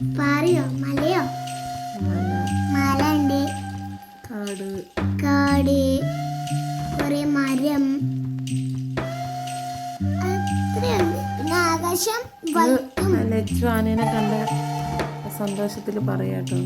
പാറയോ? മലയോ? മല ഉണ്ട്. കാട്. കാട്. കുറെ മരം. പിന്നെ ആകാശം വൈറ്റും ലച്ചു ആനേനെ കണ്ട സന്തോഷത്തിൽ പറയാട്ടോ.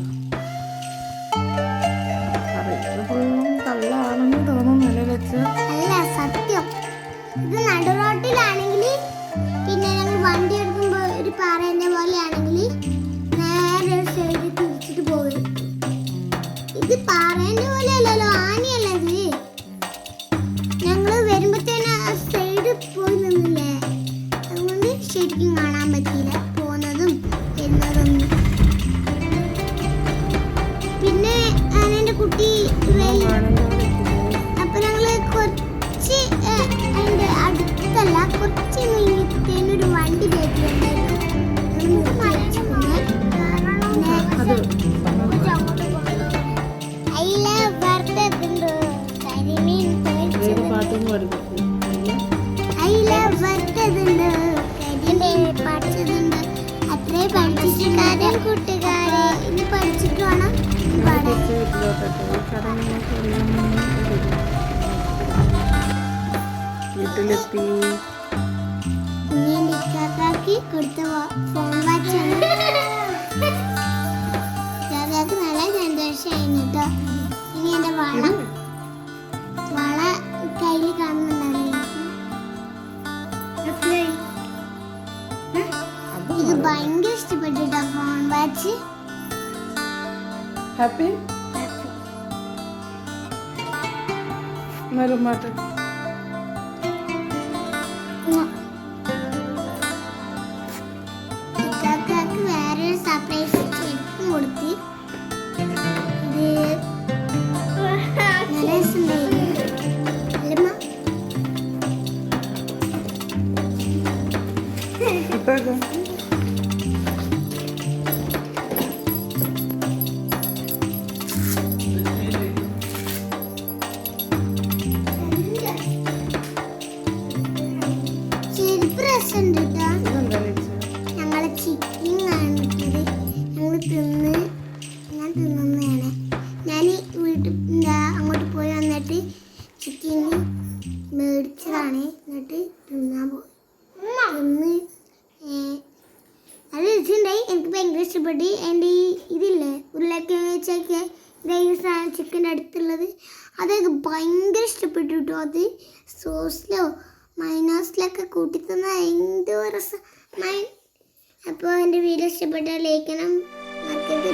ഇത് പാറേന്റെ പോലെ അല്ലല്ലോ ആനയല്ല ഇത് ഞങ്ങൾ വരുമ്പത്തേന് സൈഡ് പോയി നിന്നില്ലേ? അതുകൊണ്ട് ശരിക്കും വേണം പാടാൻ വീട്ടിലെത്തി. കൊടുത്ത ഫോൺ ഭയങ്കര ഇഷ്ടപ്പെട്ടിട്ടോ ഫോൺ വാച്ച് ഹാപ്പി എന്നാലും ഇതെന്താ ലച്ചു ഞങ്ങളെ ചിക്കൻ കാണിട്ടത് ഞങ്ങൾ തിന്ന് ഞാൻ തിന്നുന്നതാണ്. ഞാൻ വീട്ടിൽ എന്താ അങ്ങോട്ട് പോയി വന്നിട്ട് ചിക്കൻ മേടിച്ചതാണ്. എന്നിട്ട് തിന്നാൻ പോയി. തിന്ന് നല്ല രുചിയുണ്ടായി എനിക്ക് ഭയങ്കര ഇഷ്ടപ്പെട്ടു. എന്റെ ഈ ഇതില്ലേ ഉരുളക്കിഴങ്ങ് വെച്ചൊക്കെ ചിക്കന്റെ അടുത്തുള്ളത്. അതൊക്കെ ഭയങ്കര ഇഷ്ടപ്പെട്ടു കേട്ടോ. അത് സോസിലോ മൈനോസിലൊക്കെ കൂട്ടി തന്ന എന്തോ രസം. അപ്പോൾ എന്റെ വീഡിയോ ഇഷ്ടപ്പെട്ടാൽ ലൈക്കണം മറ്റേത്